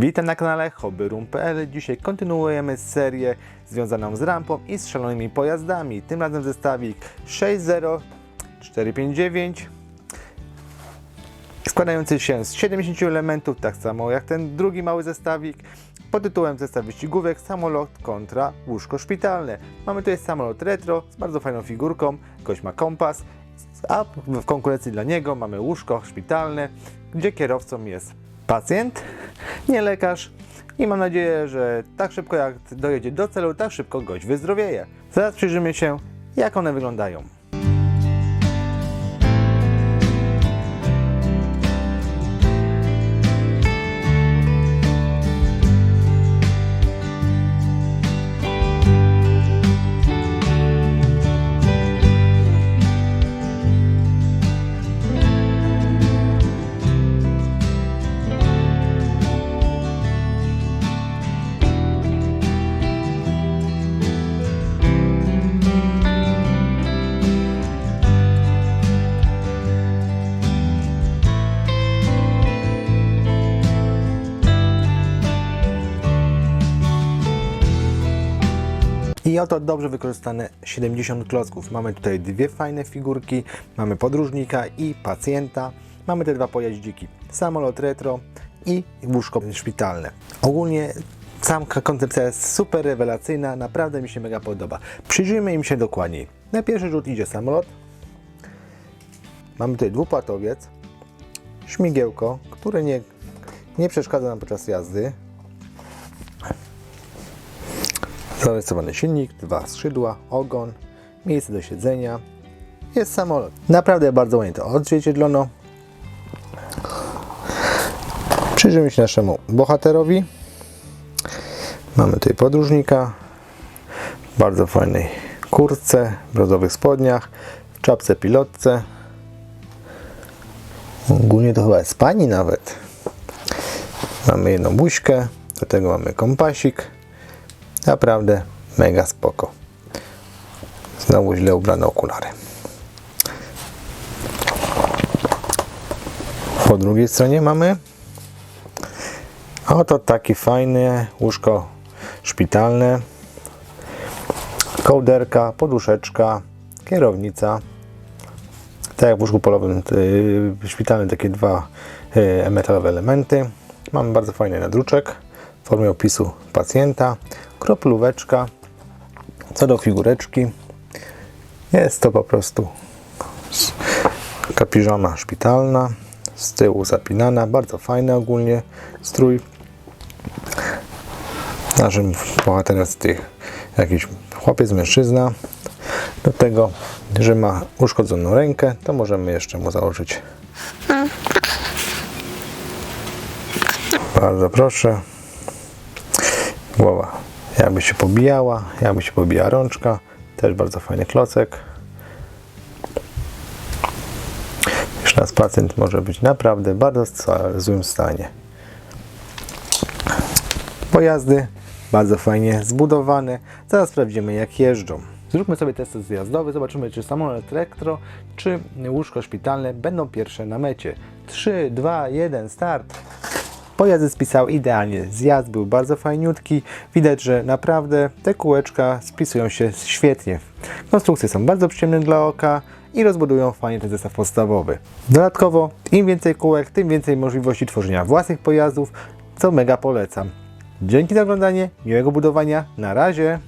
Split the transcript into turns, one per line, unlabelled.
Witam na kanale hobbyroom.pl. Dzisiaj kontynuujemy serię związaną z rampą i z szalonymi pojazdami. Tym razem zestawik 60459 składający się z 70 elementów, tak samo jak ten drugi mały zestawik pod tytułem zestaw wyścigówek samolot kontra łóżko szpitalne. Mamy tutaj samolot retro z bardzo fajną figurką, gość ma kompas, a w konkurencji dla niego mamy łóżko szpitalne, gdzie kierowcą jest pacjent, nie lekarz i mam nadzieję, że tak szybko jak dojedzie do celu, tak szybko gość wyzdrowieje. Zaraz przyjrzymy się, jak one wyglądają. I oto dobrze wykorzystane 70 klocków. Mamy tutaj dwie fajne figurki, mamy podróżnika i pacjenta. Mamy te dwa pojaździki, samolot retro i łóżko szpitalne. Ogólnie sam koncepcja jest super rewelacyjna, naprawdę mi się mega podoba. Przyjrzyjmy im się dokładniej. Na pierwszy rzut idzie samolot. Mamy tutaj dwupłatowiec, śmigiełko, które nie, nie przeszkadza nam podczas jazdy. Zarysowany silnik, dwa skrzydła, ogon, miejsce do siedzenia. Jest samolot. Naprawdę bardzo ładnie to odzwierciedlono. Przyjrzyjmy się naszemu bohaterowi. Mamy tutaj podróżnika w bardzo fajnej kurtce, brodowych spodniach, w czapce pilotce. Ogólnie to chyba jest pani nawet. Mamy jedną buźkę, do tego mamy kompasik. Naprawdę mega spoko. Znowu źle ubrane okulary. Po drugiej stronie mamy oto takie fajne łóżko szpitalne. Kołderka, poduszeczka, kierownica. Tak jak w łóżku polowym yy, szpitalnym takie dwa yy, elementy. Mamy bardzo fajny nadruczek w formie opisu pacjenta, kroplóweczka. Co do figureczki, jest to po prostu kapiżona szpitalna, z tyłu zapinana, bardzo fajny ogólnie strój. Naszym bohaterem jest tych jakiś chłopiec, mężczyzna. Do tego, że ma uszkodzoną rękę, to możemy jeszcze mu założyć. Bardzo proszę głowa jakby się pobijała, jakby się pobijała rączka. Też bardzo fajny klocek. Już nas pacjent może być naprawdę bardzo złym stanie. Pojazdy bardzo fajnie zbudowane. Zaraz sprawdzimy jak jeżdżą. Zróbmy sobie test zjazdowy, zobaczymy czy samolot elektro, czy łóżko szpitalne będą pierwsze na mecie. 3, 2, 1, start! Pojazdy spisał idealnie. Zjazd był bardzo fajniutki. Widać, że naprawdę te kółeczka spisują się świetnie. Konstrukcje są bardzo przyjemne dla oka i rozbudują fajnie ten zestaw podstawowy. Dodatkowo, im więcej kółek, tym więcej możliwości tworzenia własnych pojazdów, co mega polecam. Dzięki za oglądanie, miłego budowania, na razie!